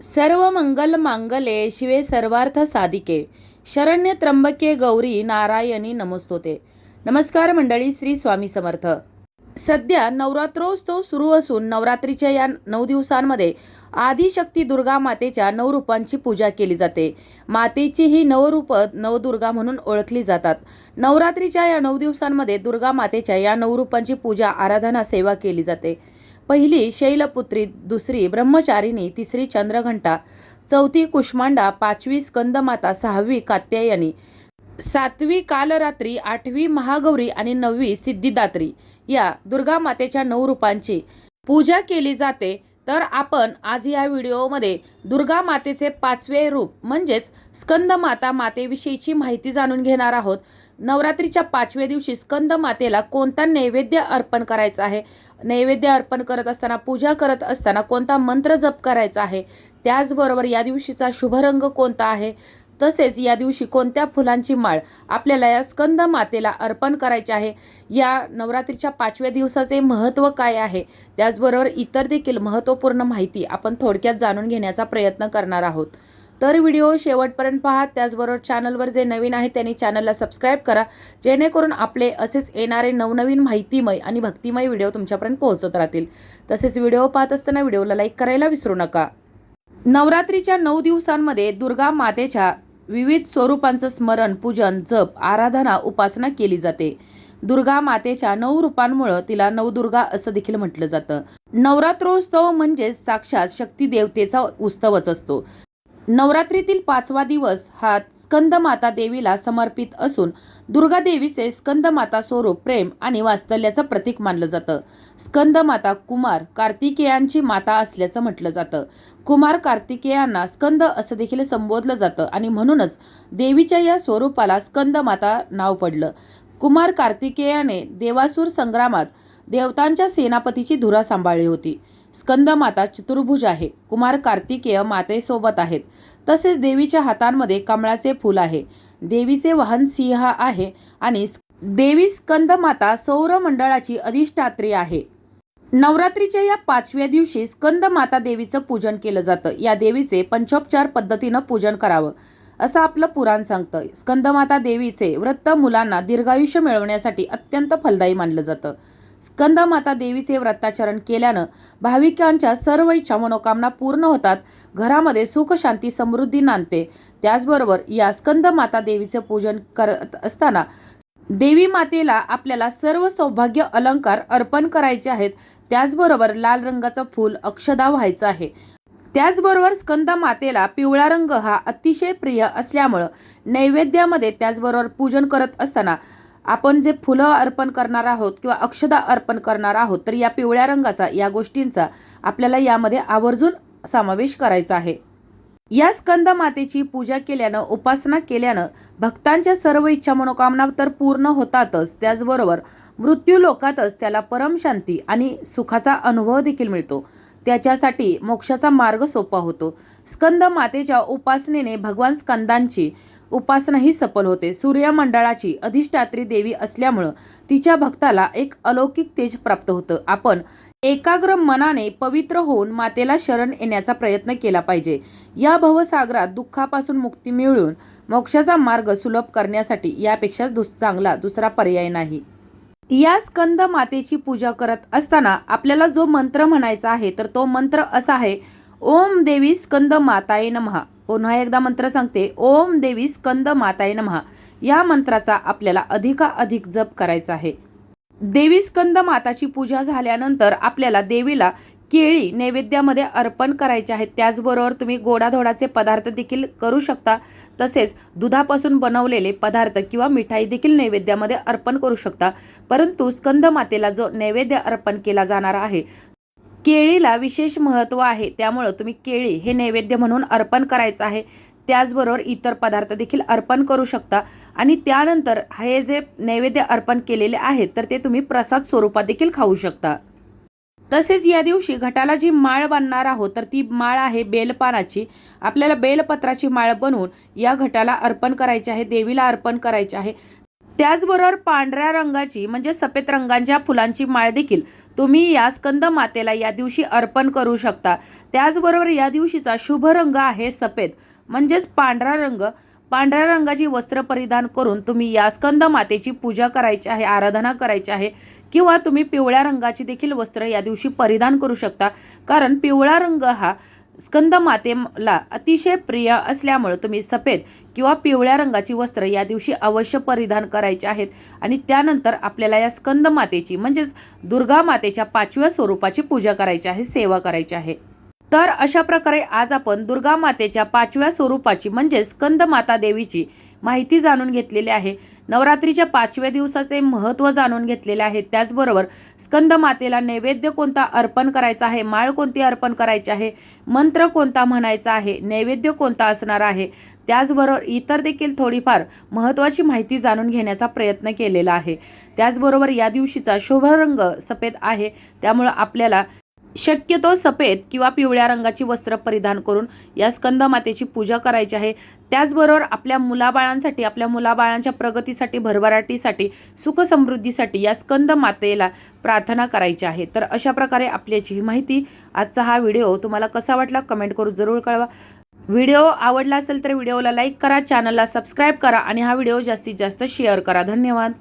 सर्व मंगल मांगले शिवे सर्वार्थ साधिके. शरण्य त्र्यंबके गौरी नारायणी नमस्तोते. नमस्कार मंडळी श्री स्वामी समर्थ. सध्या नवरात्रोत्सव सुरू असून नवरात्रीच्या या नऊ दिवसांमध्ये आदिशक्ती दुर्गा मातेच्या नऊ रूपांची पूजा केली जाते. मातेची ही नवरूपं नवदुर्गा म्हणून ओळखली जातात. नवरात्रीच्या या नऊ दिवसांमध्ये दुर्गा मातेच्या या नऊ रूपांची पूजा आराधना सेवा केली जाते. पहिली शैलपुत्री दुसरी ब्रह्मचारिणी तिसरी चंद्रघंटा चौथी कुष्मांडा पाचवी स्कंदमाता सहावी कात्यायनी सातवी कालरात्री आठवी महागौरी आणि नववी सिद्धिदात्री. या दुर्गा मातेच्या नऊ रूपांची पूजा केली जाते. तर आपण आज या व्हिडिओमध्ये दुर्गा मातेचे पाचवे रूप म्हणजेच स्कंद माता मातेविषयीची माहिती जाणून घेणार आहोत. नवरात्रीच्या पाचव्या दिवशी स्कंद मातेला कोणता नैवेद्य अर्पण करायचा आहे? नैवेद्य अर्पण करत असताना पूजा करत असताना कोणता मंत्र जप करायचा आहे? त्याचबरोबर या दिवशीचा शुभरंग कोणता आहे? तसेच या दिवशी कोणत्या फुलांची माळ आपल्याला या स्कंद मातेला अर्पण करायची आहे? या नवरात्रीच्या पाचव्या दिवसाचे महत्त्व काय आहे? त्याचबरोबर इतर देखील महत्त्वपूर्ण माहिती आपण थोडक्यात जाणून घेण्याचा प्रयत्न करणार आहोत. तर व्हिडिओ शेवटपर्यंत पहा. त्याचबरोबर चॅनलवर जे नवीन आहे त्यांनी चॅनलला सबस्क्राईब करा. जेणेकरून आपले असेच येणारे नवनवीन माहितीमय आणि भक्तिमय व्हिडिओ तुमच्यापर्यंत पोहोचत राहतील. तसेच व्हिडिओ पाहत असताना व्हिडिओला लाईक करायला विसरू नका. नवरात्रीच्या नऊ दिवसांमध्ये दुर्गा मातेच्या विविध स्वरूपांचं स्मरण पूजन जप आराधना उपासना केली जाते. दुर्गा मातेच्या नऊ रूपांमुळं तिला नवदुर्गा असं देखील म्हटलं जातं. नवरात्रोत्सव म्हणजे साक्षात शक्ती देवतेचा उत्सवच असतो. नवरात्रीतील पाचवा दिवस हा स्कंदमाता देवीला समर्पित असून दुर्गा देवीचे स्कंदमाता स्वरूप प्रेम आणि वास्तल्याचं प्रतीक मानलं जातं. स्कंदमाता कुमार कार्तिकेयांची माता असल्याचं म्हटलं जातं. कुमार कार्तिकेयांना स्कंद असं देखील संबोधलं जातं आणि म्हणूनच देवीच्या या स्वरूपाला स्कंदमाता नाव पडलं. कुमार कार्तिकेयाने देवासूर संग्रामात देवतांच्या सेनापतीची धुरा सांभाळली होती. स्कंदमाता चतुर्भुज आहे. कुमार कार्तिकेय मातेसोबत आहेत. तसेच देवीच्या हातांमध्ये कमळाचे फूल आहे. देवीचे वाहन सिंह आहे आणि स- देवी स्कंदमाता सौरमंडळाची अधिष्ठात्री आहे. नवरात्रीच्या या पाचव्या दिवशी स्कंदमाता देवीचं पूजन केलं जातं. या देवीचे पंचोपचार पद्धतीनं पूजन करावं असं आपलं पुराण सांगतं. स्कंदमाता देवीचे व्रत मुलांना दीर्घायुष्य मिळवण्यासाठी अत्यंत फलदायी मानलं जातं. स्कंदमाता देवीचे व्रताचरण केल्यानं भाविकांच्या सर्व इच्छा मनोकामना पूर्ण होतात. घरामध्ये सुख शांती समृद्धी नांदते. त्याचबरोबर या स्कंदमाता देवीचे पूजन करत असताना देवी मातेला आपल्याला सर्व सौभाग्य अलंकार अर्पण करायचे आहेत. त्याचबरोबर लाल रंगाचं फूल अक्षदा व्हायचं आहे. त्याचबरोबर स्कंद मातेला पिवळा रंग हा अतिशय प्रिय असल्यामुळं नैवेद्यामध्ये त्याचबरोबर पूजन करत असताना आपण जे फुलं अर्पण करणार आहोत किंवा अक्षदा अर्पण करणार आहोत तर या पिवळ्या रंगाचा या गोष्टींचा आपल्याला यामध्ये आवर्जून समावेश करायचा आहे. या स्कंद मातेची पूजा केल्यानं उपासना केल्यानं भक्तांच्या सर्व इच्छा मनोकामना तर पूर्ण होतातच. त्याचबरोबर मृत्यू लोकातच त्याला परमशांती आणि सुखाचा अनुभव देखील मिळतो. त्याच्यासाठी मोक्षाचा मार्ग सोपा होतो. स्कंद मातेच्या उपासनेने भगवान स्कंदांची उपासनाही सफल होते. सूर्यमंडळाची अधिष्ठात्री देवी असल्यामुळं तिच्या भक्ताला एक अलौकिक तेज प्राप्त होतं. आपण एकाग्र मनाने पवित्र होऊन मातेला शरण येण्याचा प्रयत्न केला पाहिजे. या भवसागरात दुःखापासून मुक्ती मिळवून मोक्षाचा मार्ग सुलभ करण्यासाठी यापेक्षा दुस चांगला दुसरा पर्याय नाही. या स्कंद मातेची पूजा करत असताना आपल्याला जो मंत्र म्हणायचा आहे तर तो मंत्र असा आहे ओम देवी स्कंद माताय नमहा पुन्हा एकदा मंत्र सांगते ओम देवी स्कंद माताय नमहा या मंत्राचा आपल्याला अधिकाधिक जप करायचा आहे. देवी स्कंद माताची पूजा झाल्यानंतर आपल्याला देवीला केळी नैवेद्यामध्ये अर्पण करायचे आहेत त्याचबरोबर तुम्ही गोडाधोडाचे पदार्थ देखील करू शकता. तसेच दुधापासून बनवलेले पदार्थ किंवा मिठाई देखील नैवेद्यामध्ये अर्पण करू शकता. परंतु स्कंद मातेला जो नैवेद्य अर्पण केला जाणार आहे केळीला विशेष महत्त्व आहे. त्यामुळं तुम्ही केळी हे नैवेद्य म्हणून अर्पण करायचं आहे. त्याचबरोबर इतर पदार्थ देखील अर्पण करू शकता. आणि त्यानंतर हे जे नैवेद्य अर्पण केलेले आहेत तर ते तुम्ही प्रसाद स्वरूपात देखील खाऊ शकता. तसेच या दिवशी घटाला जी माळ बांधणार आहोत तर ती माळ आहे बेलपानाची. आपल्याला बेलपत्राची माळ बनवून या घटाला अर्पण करायची आहे देवीला अर्पण करायची आहे. त्याचबरोबर पांढऱ्या रंगाची म्हणजे सफेद रंगांच्या फुलांची माळ देखील तुम्ही या स्कंद मातेला या दिवशी अर्पण करू शकता. त्याचबरोबर या दिवशीचा शुभ रंग आहे सफेद. म्हणजेच पांढरा रंग. पांढऱ्या रंगाची वस्त्र परिधान करून तुम्ही या स्कंद मातेची पूजा करायची आहे आराधना करायची आहे किंवा तुम्ही पिवळ्या रंगाची देखील वस्त्र या दिवशी परिधान करू शकता. कारण पिवळा रंग हा स्कंद मातेला अतिशय प्रिय असल्यामुळे तुम्ही सफेद किंवा पिवळ्या रंगाची वस्त्र या दिवशी अवश्य परिधान करायची आहेत. आणि त्यानंतर आपल्याला या स्कंद मातेची म्हणजेच दुर्गा मातेच्या पाचव्या स्वरूपाची पूजा करायची आहे सेवा करायची आहे. तर अशा प्रकारे आज आपण दुर्गा मातेच्या पाचव्या स्वरूपाची म्हणजे स्कंद माता देवीची माहिती जाणून घेतलेली आहे. नवरात्रीच्या पाचव्या दिवसाचे महत्त्व जाणून घेतलेले आहे त्याचबरोबर स्कंद मातेला नैवेद्य कोणता अर्पण करायचा आहे? माळ कोणती अर्पण करायची आहे? मंत्र कोणता म्हणायचा आहे? नैवेद्य कोणता असणार आहे? त्याचबरोबर इतर देखील थोडीफार महत्त्वाची माहिती जाणून घेण्याचा प्रयत्न केलेला आहे. त्याचबरोबर या दिवशीचा शुभ रंग सफेद आहे. त्यामुळं आपल्याला शक्यतो सफेद किंवा पिवळ्या रंगाची वस्त्र परिधान करून या स्कंद मातेची पूजा करायची आहे. त्याचबरोबर आपल्या मुलाबाळांसाठी आपल्या मुलाबाळांच्या प्रगतीसाठी भरभराटीसाठी सुख समृद्धीसाठी या स्कंद मातेला प्रार्थना करायची आहे. तर अशा प्रकारे आपल्याची ही माहिती आजचा हा व्हिडिओ तुम्हाला कसा वाटला कमेंट करून जरूर कळवा. व्हिडिओ आवडला असेल तर व्हिडिओला लाईक करा चॅनलला सबस्क्राईब करा आणि हा व्हिडिओ जास्तीत जास्त शेअर करा. धन्यवाद.